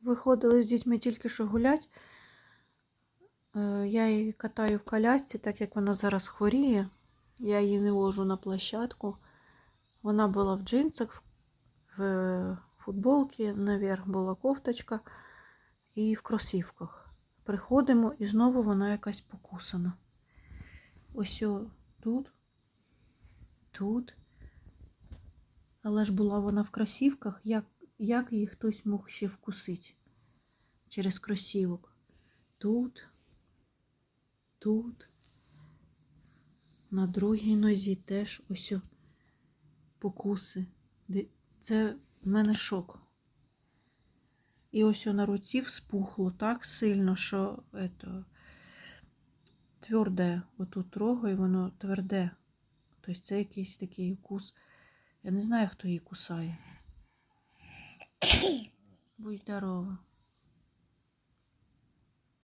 Виходили з дітьми тільки що гулять. Е, Я її катаю в колясці, так як вона зараз хворіє. Я її не вожу на площадку. Вона була в джинсах, в футболці, наверх була кофточка і в кросівках. Приходимо і знову вона якась покусана. Ось тут, тут. Але ж була вона в кросівках, як, як її хтось мог ще вкусити через кросівок. Тут, тут, на другій нозі теж ось покуси. Це в мене шок. І ось на руці вспухло так сильно, що ето, тверде. Отут трогаю, воно тверде. Тобто це якийсь такий укус. Я не знаю, хто її кусає. Будь здорова.